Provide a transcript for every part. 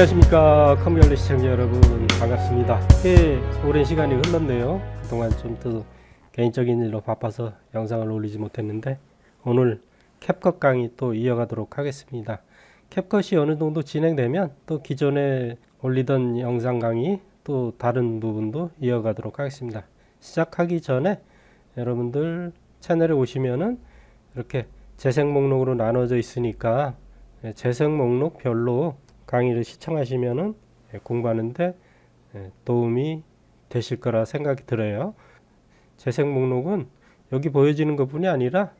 안녕하십니까 컴퓨터 시청자 여러분. 반갑습니다. 꽤 오랜 시간이 흘렀네요. 그동안 좀더 개인적인 일로 바빠서 영상을 올리지 못했는데 오늘 캡컷 강의 또 이어가도록 하겠습니다. 캡컷이 어느 정도 진행되면 또 기존에 올리던 영상 강의 또 다른 부분도 이어가도록 하겠습니다. 시작하기 전에 여러분들 채널에 오시면은 이렇게 재생 목록으로 나눠져 있으니까 예, 재생 목록별로 강의를 시청하시면은 예, 공부하는데 예, 도움이 되실 거라 생각이 들어요. 재생 목록은 여기 보여지는 것 뿐이 아니라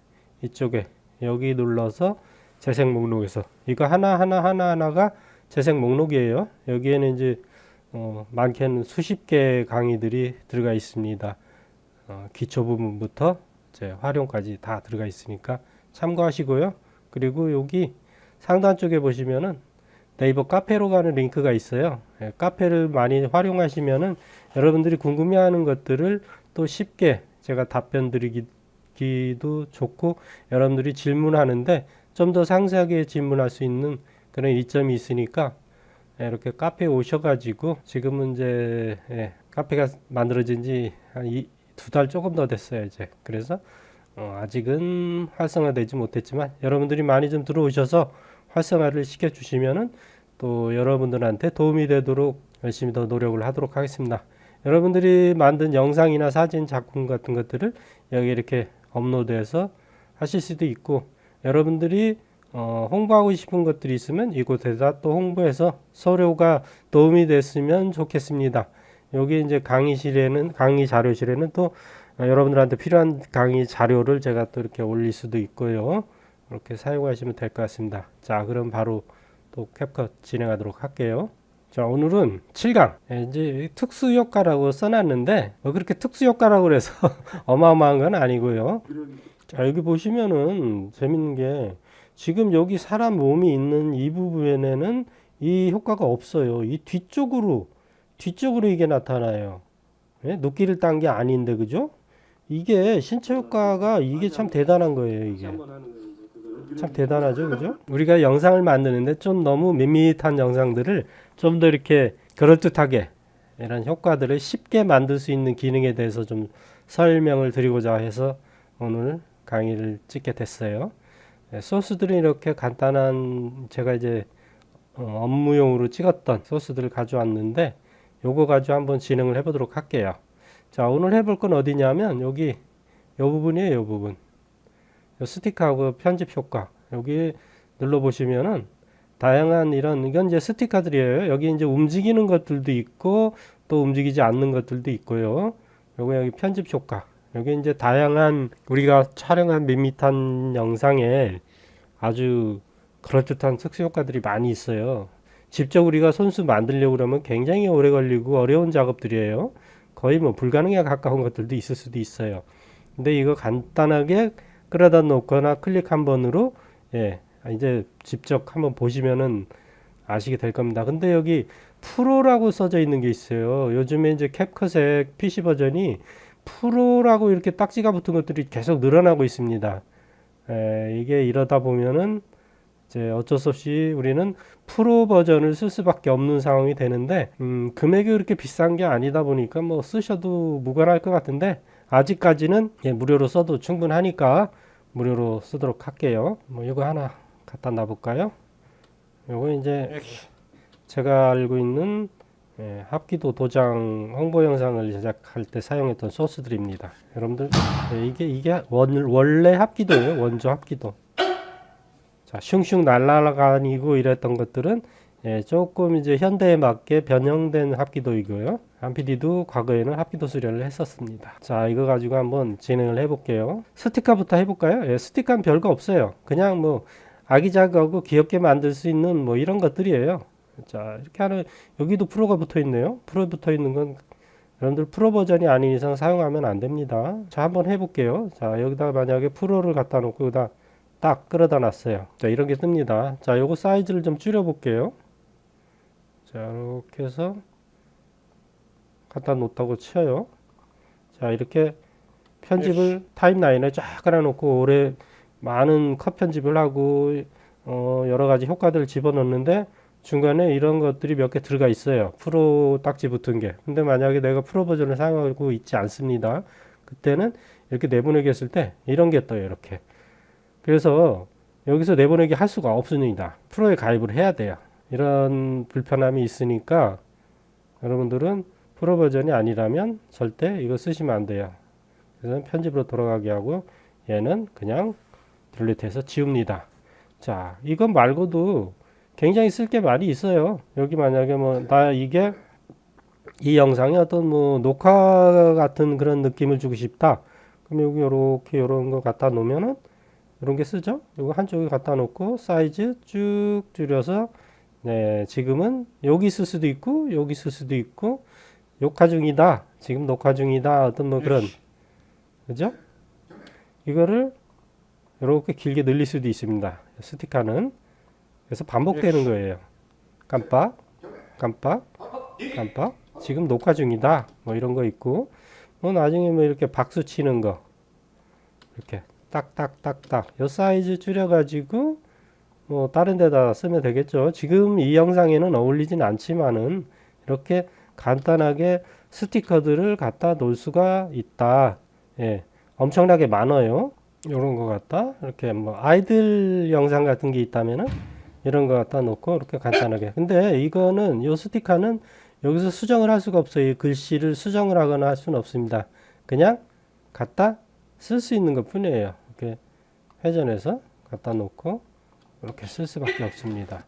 이쪽에 여기 눌러서 재생 목록에서 이거 하나 하나 하나 하나가 재생 목록이에요. 여기에는 이제 어, 많게는 수십 개의 강의들이 들어가 있습니다. 어, 기초 부분부터 이제 활용까지 다 들어가 있으니까 참고하시고요. 그리고 여기 상단 쪽에 보시면은 네이버 카페로 가는 링크가 있어요. 예, 카페를 많이 활용하시면은 여러분들이 궁금해하는 것들을 또 쉽게 제가 답변 드리기도 좋고 여러분들이 질문하는데 좀 더 상세하게 질문할 수 있는 그런 이점이 있으니까 예, 이렇게 카페에 오셔가지고 지금은 이제 예, 카페가 만들어진 지 한 두 달 조금 더 됐어요 이제 그래서 어, 아직은 활성화되지 못했지만 여러분들이 많이 좀 들어오셔서 활성화를 시켜주시면은 또 여러분들한테 도움이 되도록 열심히 더 노력을 하도록 하겠습니다. 여러분들이 만든 영상이나 사진, 작품 같은 것들을 여기 이렇게 업로드해서 하실 수도 있고 여러분들이 어, 홍보하고 싶은 것들이 있으면 이곳에다 또 홍보해서 서류가 도움이 됐으면 좋겠습니다. 여기 이제 강의실에는 강의 자료실에는 또 어, 여러분들한테 필요한 강의 자료를 제가 또 이렇게 올릴 수도 있고요. 이렇게 사용하시면 될 것 같습니다. 자, 그럼 바로 또 캡컷 진행하도록 할게요. 자, 오늘은 7강. 예, 이제 특수 효과라고 써놨는데, 뭐 그렇게 특수 효과라고 그래서 어마어마한 건 아니고요. 자, 여기 보시면은 재밌는 게, 지금 여기 사람 몸이 있는 이 부분에는 이 효과가 없어요. 이 뒤쪽으로, 뒤쪽으로 이게 나타나요. 예? 녹기를 딴 게 아닌데, 그죠? 이게 신체 효과가 이게 참 대단한 거예요, 이게. 참 대단하죠, 그죠? 우리가 영상을 만드는데 좀 너무 밋밋한 영상들을 좀 더 이렇게 그럴듯하게 이런 효과들을 쉽게 만들 수 있는 기능에 대해서 좀 설명을 드리고자 해서 오늘 강의를 찍게 됐어요. 네, 소스들은 이렇게 간단한 제가 이제 어, 업무용으로 찍었던 소스들을 가져왔는데 요거 가지고 한번 진행을 해보도록 할게요. 자, 오늘 해볼 건 어디냐면 여기 요 부분이에요, 요 부분. 요 스티커하고 편집 효과 여기 눌러 보시면은 다양한 이런 이건 이제 스티커들이에요. 여기 이제 움직이는 것들도 있고 또 움직이지 않는 것들도 있고요. 요거 여기 편집 효과 여기 이제 다양한 우리가 촬영한 밋밋한 영상에 아주 그럴듯한 특수 효과들이 많이 있어요. 직접 우리가 손수 만들려고 그러면 굉장히 오래 걸리고 어려운 작업들이에요. 거의 뭐 불가능에 가까운 것들도 있을 수도 있어요. 근데 이거 간단하게 끌어다 놓거나 클릭 한 번으로 예 이제 직접 한번 보시면은 아시게 될 겁니다. 근데 여기 프로라고 써져 있는 게 있어요. 요즘에 이제 캡컷의 PC 버전이 프로라고 이렇게 딱지가 붙은 것들이 계속 늘어나고 있습니다. 에, 이게 이러다 보면은 이제 어쩔 수 없이 우리는 프로 버전을 쓸 수밖에 없는 상황이 되는데 음, 금액이 그렇게 비싼 게 아니다 보니까 뭐 쓰셔도 무관할 것 같은데 아직까지는 예, 무료로 써도 충분하니까 무료로 쓰도록 할게요. 뭐 이거 하나 갖다 놔볼까요? 요거 이제 제가 알고 있는 예, 합기도 도장 홍보 영상을 제작할 때 사용했던 소스들입니다. 여러분들 예, 이게 이게 원, 원래 합기도예요. 원조 합기도. 자, 슝슝 날아가니고 이랬던 것들은 예, 조금 이제 현대에 맞게 변형된 합기도이고요. 한PD도 과거에는 합기도 수련을 했었습니다. 자, 이거 가지고 한번 진행을 해볼게요. 스티커부터 해볼까요? 예, 스티커는 별거 없어요. 그냥 뭐 아기자기하고 귀엽게 만들 수 있는 뭐 이런 것들이에요. 자, 이렇게 하는 여기도 프로가 붙어 있네요. 프로 붙어 있는 건 여러분들 프로 버전이 아닌 이상 사용하면 안 됩니다. 자, 한번 해볼게요. 자, 여기다 만약에 프로를 갖다 놓고 여기다 딱 끌어다 놨어요. 자, 이런 게 뜹니다. 자, 요거 사이즈를 좀 줄여 볼게요. 자, 이렇게 해서 갖다 놓다고 쳐요. 자, 이렇게 편집을 타임라인에 쫙 깔아놓고 올해 많은 컷 편집을 하고 어, 여러 가지 효과들을 집어넣는데 중간에 이런 것들이 몇 개 들어가 있어요. 프로 딱지 붙은 게. 근데 만약에 내가 프로 버전을 사용하고 있지 않습니다. 그때는 이렇게 내보내기 했을 때 이런 게 떠요. 이렇게. 그래서 여기서 내보내기 할 수가 없습니다. 프로에 가입을 해야 돼요. 이런 불편함이 있으니까 여러분들은 프로 버전이 아니라면 절대 이거 쓰시면 안 돼요. 그래서 편집으로 돌아가게 하고 얘는 그냥 딜리트해서 지웁니다. 자, 이것 말고도 굉장히 쓸 게 많이 있어요. 여기 만약에 뭐 나 이게 이 영상에 어떤 뭐 녹화 같은 그런 느낌을 주고 싶다. 그럼 여기 요렇게 요런 거 갖다 놓으면은 이런 게 쓰죠. 이거 한쪽에 갖다 놓고 사이즈 쭉 줄여서 네, 지금은 여기 쓸 수도 있고 여기 쓸 수도 있고 녹화 중이다. 지금 녹화 중이다. 어떤 뭐 그런 그죠? 이거를 이렇게 길게 늘릴 수도 있습니다. 스티커는 그래서 반복되는 거예요. 깜빡, 깜빡, 깜빡. 지금 녹화 중이다. 뭐 이런 거 있고, 뭐 나중에 뭐 이렇게 박수 치는 거 이렇게 딱딱딱딱. 요 사이즈 줄여가지고 뭐 다른 데다 쓰면 되겠죠. 지금 이 영상에는 어울리진 않지만은 이렇게 간단하게 스티커들을 갖다 놓을 수가 있다. 예, 엄청나게 많아요. 이런 거 갖다 이렇게 뭐 아이들 영상 같은 게 있다면은 이런 거 갖다 놓고 이렇게 간단하게. 근데 이거는 요 스티커는 여기서 수정을 할 수가 없어요. 이 글씨를 수정을 하거나 할 수는 없습니다. 그냥 갖다 쓸 수 있는 것 뿐이에요. 이렇게 회전해서 갖다 놓고 이렇게 쓸 수밖에 없습니다.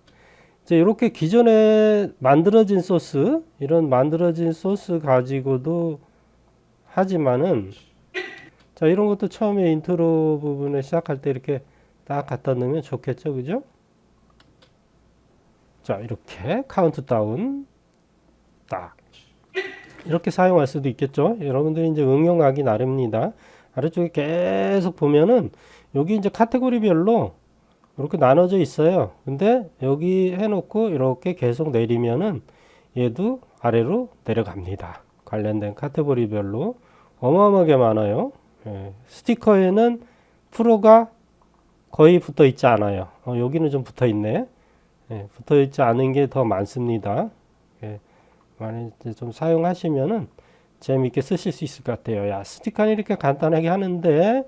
이제 이렇게 기존에 만들어진 소스, 이런 만들어진 소스 가지고도 하지만은 자 이런 것도 처음에 인트로 부분에 시작할 때 이렇게 딱 갖다 놓으면 좋겠죠, 그죠? 자 이렇게 카운트 다운 딱 이렇게 사용할 수도 있겠죠. 여러분들이 이제 응용하기 나름입니다. 아래쪽에 계속 보면은 여기 이제 카테고리별로 이렇게 나눠져 있어요. 근데 여기 해놓고 이렇게 계속 내리면은 얘도 아래로 내려갑니다. 관련된 카테고리별로 어마어마하게 많아요. 예, 스티커에는 프로가 거의 붙어 있지 않아요. 어, 여기는 좀 붙어 있네. 예, 붙어 있지 않은 게 더 많습니다. 예, 이제 좀 사용하시면은 재미있게 쓰실 수 있을 것 같아요. 야, 스티커는 이렇게 간단하게 하는데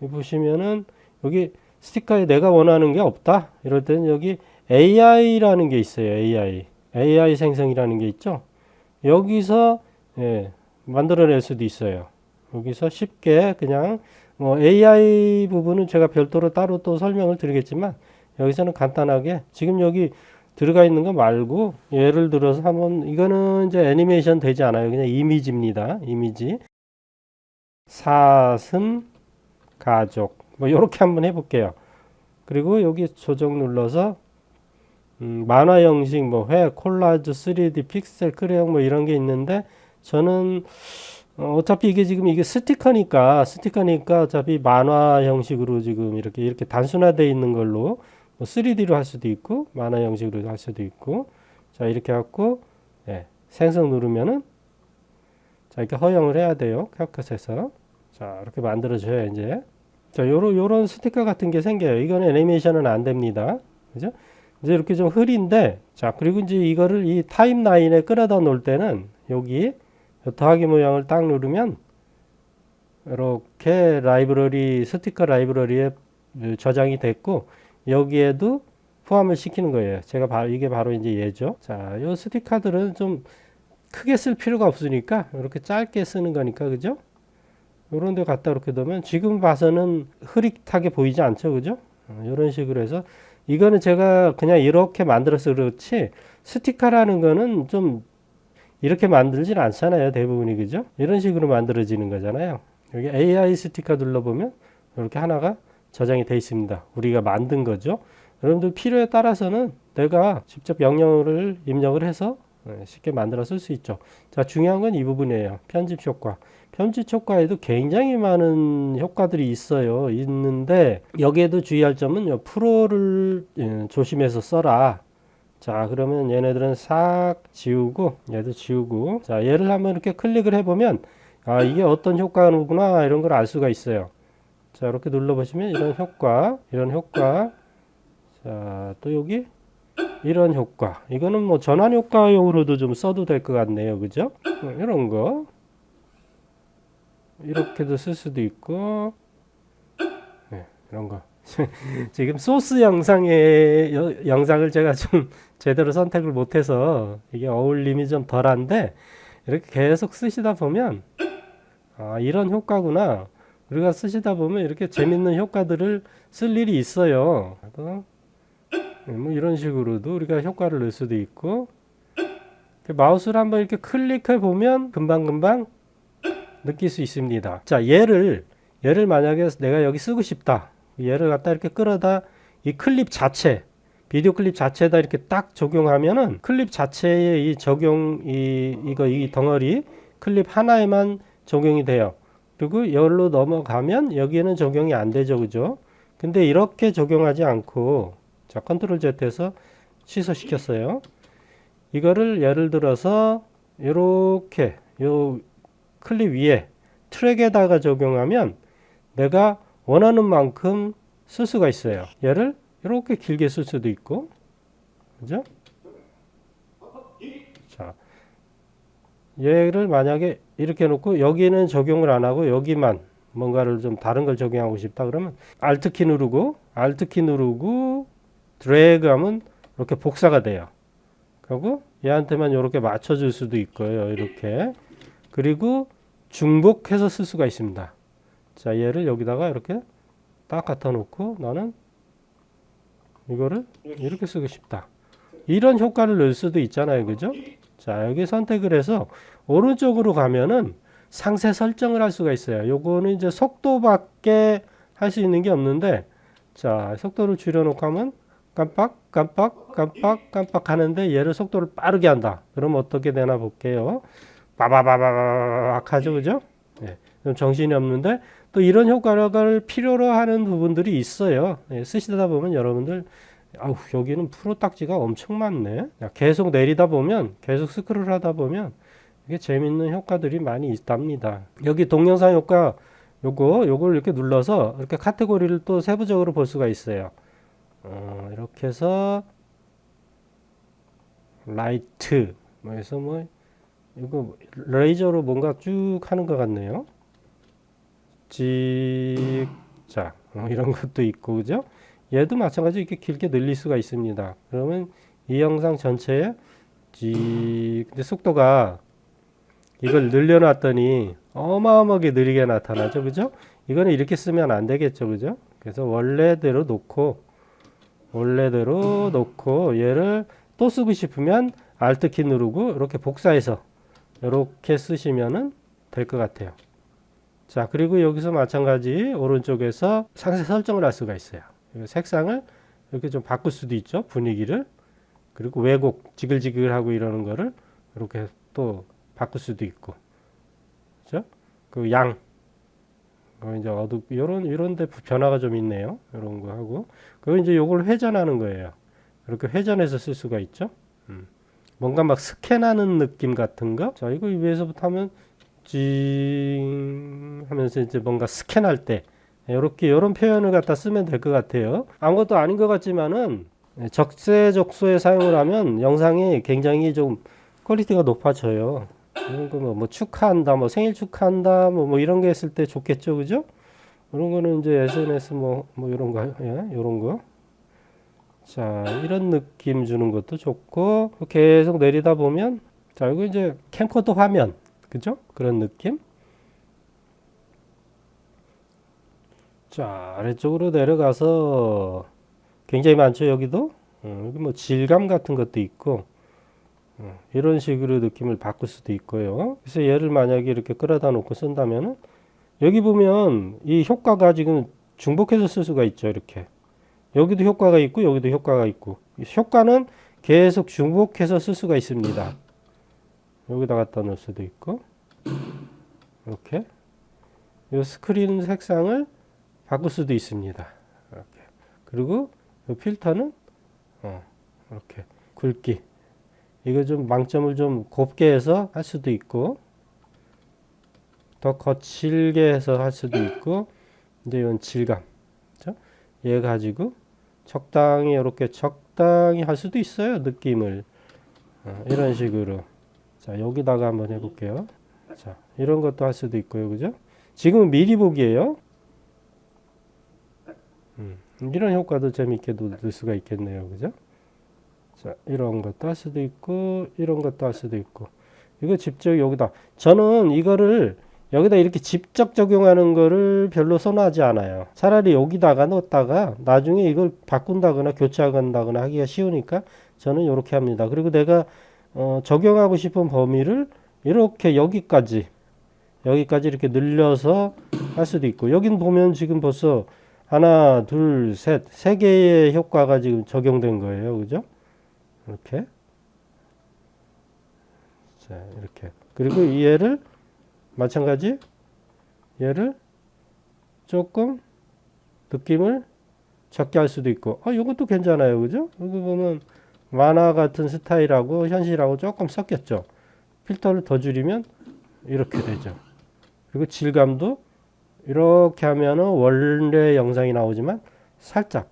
보시면은 여기 스티커에 내가 원하는 게 없다. 이럴 때는 여기 AI라는 게 있어요. AI. AI 생성이라는 게 있죠. 여기서 예, 만들어낼 수도 있어요. 여기서 쉽게 그냥 뭐 AI 부분은 제가 별도로 따로 또 설명을 드리겠지만 여기서는 간단하게 지금 여기 들어가 있는 거 말고 예를 들어서 한번 이거는 이제 애니메이션 되지 않아요. 그냥 이미지입니다. 이미지 사슴 가족 뭐 이렇게 한번 해볼게요. 그리고 여기 조정 눌러서 음, 만화 형식 뭐 회, 콜라주, 3D, 픽셀, 크레용 뭐 이런 게 있는데 저는 어, 어차피 이게 지금 이게 스티커니까 스티커니까 어차피 만화 형식으로 지금 이렇게 이렇게 단순화되어 있는 걸로 뭐 3D로 할 수도 있고 만화 형식으로 할 수도 있고. 자 이렇게 갖고 예, 생성 누르면은 자 이렇게 허용을 해야 돼요. 캡컷에서. 자 이렇게 만들어져요 이제 자 요런 요런 스티커 같은 게 생겨요 이거는 애니메이션은 안 됩니다 그죠 이제 이렇게 좀 흐린데 자 그리고 이제 이거를 이 타임라인에 끌어다 놓을 때는 여기 더하기 모양을 딱 누르면 이렇게 라이브러리 스티커 라이브러리에 저장이 됐고 여기에도 포함을 시키는 거예요. 제가 바로 이게 바로 이제 얘죠. 자, 요 스티커들은 좀 크게 쓸 필요가 없으니까 이렇게 짧게 쓰는 거니까 그죠? 요런 데 갖다 이렇게 넣으면 지금 봐서는 흐릿하게 보이지 않죠. 그죠? 어, 이런 식으로 해서 이거는 제가 그냥 이렇게 만들어서 그렇지 스티커라는 거는 좀 이렇게 만들진 않잖아요. 대부분이 그죠? 이런 식으로 만들어지는 거잖아요. 여기 AI 스티커 눌러보면 이렇게 하나가 저장이 되어 있습니다. 우리가 만든 거죠. 여러분들 필요에 따라서는 내가 직접 명령어를 입력을 해서 네, 쉽게 만들어 쓸 수 있죠. 자, 중요한 건 이 부분이에요. 편집 효과. 편집 효과에도 굉장히 많은 효과들이 있어요. 있는데 여기에도 주의할 점은 요 프로를 예, 조심해서 써라. 자, 그러면 얘네들은 싹 지우고 얘도 지우고 자, 얘를 한번 이렇게 클릭을 해 보면 아, 이게 어떤 효과구나 이런 걸 알 수가 있어요. 자, 이렇게 눌러 보시면 이런 효과, 이런 효과. 자, 또 여기 이런 효과. 이거는 뭐 전환 효과용으로도 좀 써도 될 것 같네요. 그죠? 어, 이런 거. 이렇게도 쓸 수도 있고. 네, 이런 거. 지금 소스 영상의 여- 영상을 제가 좀 제대로 선택을 못해서 이게 어울림이 좀 덜한데 이렇게 계속 쓰시다 보면 아 이런 효과구나 우리가 쓰시다 보면 이렇게 재밌는 효과들을 쓸 일이 있어요. 네, 뭐 이런 식으로도 우리가 효과를 넣을 수도 있고 마우스를 한번 이렇게 클릭해 보면 금방 금방 느낄 수 있습니다. 자 얘를 얘를 만약에 내가 여기 쓰고 싶다. 얘를 갖다 이렇게 끌어다 이 클립 자체 비디오 클립 자체에다 이렇게 딱 적용하면은 클립 자체의 이 적용 이 이거 이 덩어리 클립 하나에만 적용이 돼요. 그리고 열로 넘어가면 여기에는 적용이 안 되죠, 그죠? 근데 이렇게 적용하지 않고 자 컨트롤 Z에서 취소시켰어요. 이거를 예를 들어서 이렇게 요 클립 위에 트랙에다가 적용하면 내가 원하는 만큼 쓸 수가 있어요. 얘를 이렇게 길게 쓸 수도 있고, 그죠? 자, 얘를 만약에 이렇게 놓고 여기는 적용을 안 하고 여기만 뭔가를 좀 다른 걸 적용하고 싶다 그러면 Alt 키 누르고 Alt 키 누르고 드래그 하면 이렇게 복사가 돼요. 그리고 얘한테만 이렇게 맞춰줄 수도 있고요. 이렇게 그리고 중복해서 쓸 수가 있습니다. 자, 얘를 여기다가 이렇게 딱 갖다 놓고 나는 이거를 이렇게 쓰고 싶다. 이런 효과를 넣을 수도 있잖아요. 그죠? 자, 여기 선택을 해서 오른쪽으로 가면은 상세 설정을 할 수가 있어요. 요거는 이제 속도밖에 할 수 있는 게 없는데 자, 속도를 줄여 놓고 하면 깜빡 깜빡 깜빡 깜빡 하는데 얘를 속도를 빠르게 한다. 그럼 어떻게 되나 볼게요. 빠바바바바박 하죠. 그죠? 예. 좀 정신이 없는데 또 이런 효과를 필요로 하는 부분들이 있어요. 예, 쓰시다 보면 여러분들 아우 여기는 프로 딱지가 엄청 많네. 야, 계속 내리다 보면 계속 스크롤 하다 보면 이게 재밌는 효과들이 많이 있답니다. 여기 동영상 효과 요거 요걸 이렇게 눌러서 이렇게 카테고리를 또 세부적으로 볼 수가 있어요. 어, 이렇게 해서 라이트 뭐 해서 뭐 이거 레이저로 뭔가 쭉 하는 것 같네요. 찍자 어, 이런 것도 있고 그죠? 얘도 마찬가지 이렇게 길게 늘릴 수가 있습니다. 그러면 이 영상 전체에 찍 근데 속도가 이걸 늘려놨더니 어마어마하게 느리게 나타나죠, 그죠? 이거는 이렇게 쓰면 안 되겠죠, 그죠? 그래서 원래대로 놓고 원래대로 놓고 얘를 또 쓰고 싶으면 Alt 키 누르고 이렇게 복사해서 이렇게 쓰시면은 될것 같아요. 자, 그리고 여기서 마찬가지 오른쪽에서 상세 설정을 할 수가 있어요. 이 색상을 이렇게 좀 바꿀 수도 있죠. 분위기를. 그리고 왜곡, 지글지글하고 이러는 거를 이렇게 또 바꿀 수도 있고. 그죠? 그 양. 어, 이제 어둡, 요런, 요런 데 변화가 좀 있네요. 요런 거 하고. 그리고 이제 요걸 회전하는 거예요. 이렇게 회전해서 쓸 수가 있죠. 음. 뭔가 막 스캔하는 느낌 같은 거. 자, 이거 위에서부터 하면 징 하면서 이제 뭔가 스캔할 때 이렇게 이런 표현을 갖다 쓰면 될 것 같아요. 아무것도 아닌 것 같지만은 적세적소에 사용을 하면 영상이 굉장히 좀 퀄리티가 높아져요. 이런 거뭐 뭐 축하한다, 뭐 생일 축하한다, 뭐, 뭐 이런 거 했을 때 좋겠죠, 그죠? 이런 거는 이제 SNS 뭐, 뭐 이런 거, 예, 이런 거. 자, 이런 느낌 주는 것도 좋고, 계속 내리다 보면, 자, 이거 이제 캠코더 화면, 그죠? 그런 느낌? 자, 아래쪽으로 내려가서 굉장히 많죠, 여기도? 어, 여기 뭐 질감 같은 것도 있고, 어, 이런 식으로 느낌을 바꿀 수도 있고요. 그래서 얘를 만약에 이렇게 끌어다 놓고 쓴다면은, 여기 보면 이 효과가 지금 중복해서 쓸 수가 있죠, 이렇게. 여기도 효과가 있고, 여기도 효과가 있고. 이 효과는 계속 중복해서 쓸 수가 있습니다. 여기다 갖다 놓을 수도 있고, 이렇게. 이 스크린 색상을 바꿀 수도 있습니다. 이렇게. 그리고 이 필터는 어, 이렇게 굵기. 이거 좀 망점을 좀 곱게 해서 할 수도 있고, 더 거칠게 해서 할 수도 있고, 이제 이건 질감. 그죠? 얘 가지고 적당히 이렇게 적 적당히 할 수도 있어요. 느낌을 어, 이런 식으로. 자 여기다가 한번 해볼게요. 자 이런 것도 할 수도 있고요, 그죠? 지금 미리 보기예요. 음, 이런 효과도 재밌게 넣을 수가 있겠네요, 그죠? 자 이런 것도 할 수도 있고 이런 것도 할 수도 있고 이거 직접 여기다 저는 이거를 여기다 이렇게 직접 적용하는 거를 별로 선호하지 않아요. 차라리 여기다가 넣었다가 나중에 이걸 바꾼다거나 교체한다거나 하기가 쉬우니까 저는 이렇게 합니다. 그리고 내가 어, 적용하고 싶은 범위를 이렇게 여기까지 여기까지 이렇게 늘려서 할 수도 있고 여긴 보면 지금 벌써 하나 둘셋 세 개의 효과가 지금 적용된 거예요. 그죠? 이렇게 자 이렇게 그리고 이 얘를 마찬가지? 얘를 조금 느낌을 적게 할 수도 있고. 아 이것도 괜찮아요. 그죠? 여기 보면 만화 같은 스타일하고 현실하고 조금 섞였죠. 필터를 더 줄이면 이렇게 되죠. 그리고 질감도 이렇게 하면은 원래 영상이 나오지만 살짝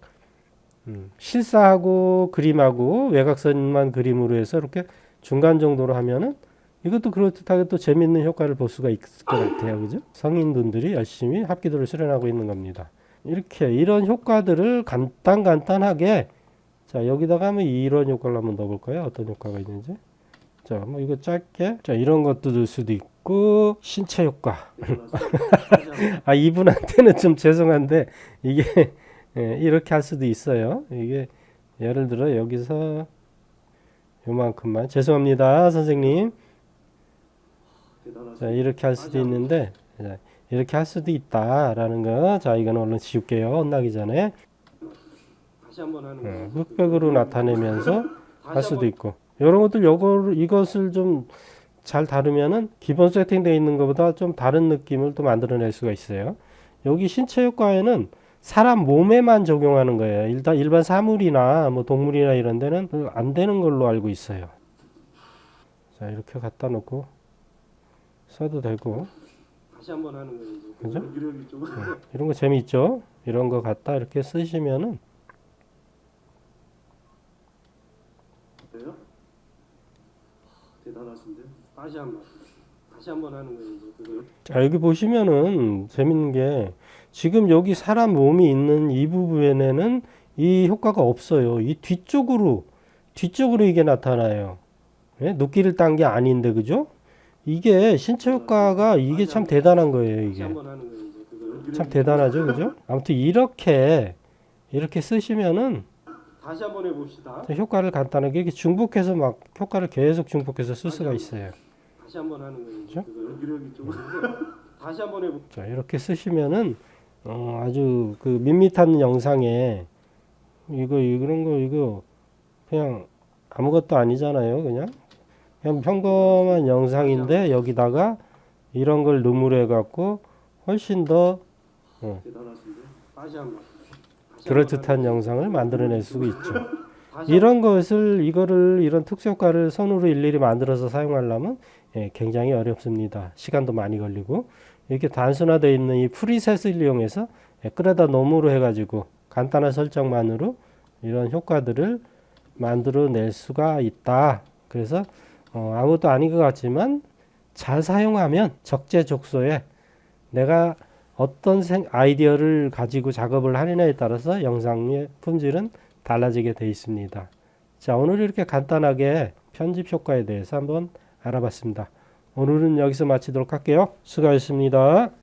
음, 실사하고 그림하고 외곽선만 그림으로 해서 이렇게 중간 정도로 하면은 이것도 그렇듯하게 또 재밌는 효과를 볼 수가 있을 것 같아요. 그죠? 성인분들이 열심히 합기도를 수련하고 있는 겁니다. 이렇게 이런 효과들을 간단 간단하게 자 여기다가 한번 이런 효과를 한번 넣어볼까요? 어떤 효과가 있는지 자뭐 이거 짧게 자 이런 것도 넣을 수도 있고 신체 효과 아 이분한테는 좀 죄송한데 이게 예, 이렇게 할 수도 있어요. 이게 예를 들어 여기서 요만큼만 죄송합니다 선생님 자 이렇게 할 수도 있는데 자, 이렇게 할 수도 있다라는 거. 자 이거는 얼른 지울게요. 혼나기 전에 거예요. 흑백으로 나타내면서 할 수도 있고 이런 것들 요거 이것을 좀 잘 다루면은 기본 세팅되어 있는 것보다 좀 다른 느낌을 또 만들어낼 수가 있어요. 여기 신체 효과에는 사람 몸에만 적용하는 거예요. 일단 일반 사물이나 뭐 동물이나 이런 데는 안 되는 걸로 알고 있어요. 자 이렇게 갖다 놓고 써도 되고 다시 한번 하는 거예요. 그죠? 연기력이 좀 이런 거 재미있죠? 이런 거 갖다 이렇게 쓰시면은 돼요? 대단하신데. 다시 한번. 다시 한번 하는 거예요. 그걸 자 여기 보시면은 재밌는 게 지금 여기 사람 몸이 있는 이 부분에는 이 효과가 없어요. 이 뒤쪽으로 뒤쪽으로 이게 나타나요. 예? 눕기를 딴 게 아닌데 그죠? 이게 신체 효과가 이게 참 대단한 거예요. 이게 참 대단하죠, 그죠? 아무튼 이렇게 이렇게 쓰시면은 다시 한번 해봅시다. 효과를 간단하게 이렇게 중복해서 막 효과를 계속 중복해서 쓸 수가 있어요. 다시 한번 하는 연기력이 좀 다시 한번 해보. 자 이렇게 쓰시면은 어, 아주 그 밋밋한 영상에 이거 이런 거 이거 그냥 아무것도 아니잖아요 그냥 그냥 평범한 영상인데 여기다가 이런 걸 눈물해 갖고 훨씬 더. 다시 그럴듯한 영상을 만들어낼 수가 있죠. 이런 것을 이거를 이런 특수 효과를 손으로 일일이 만들어서 사용하려면 예, 굉장히 어렵습니다. 시간도 많이 걸리고. 이렇게 단순화되어 있는 이 프리셋을 이용해서 예, 끌어다 놈으로 해가지고 간단한 설정만으로 이런 효과들을 만들어낼 수가 있다. 그래서 어, 아무것도 아닌 것 같지만 잘 사용하면 적재적소에 내가 어떤 생, 아이디어를 가지고 작업을 하느냐에 따라서 영상의 품질은 달라지게 되어 있습니다. 자, 오늘 이렇게 간단하게 편집 효과에 대해서 한번 알아봤습니다. 오늘은 여기서 마치도록 할게요. 수고하셨습니다.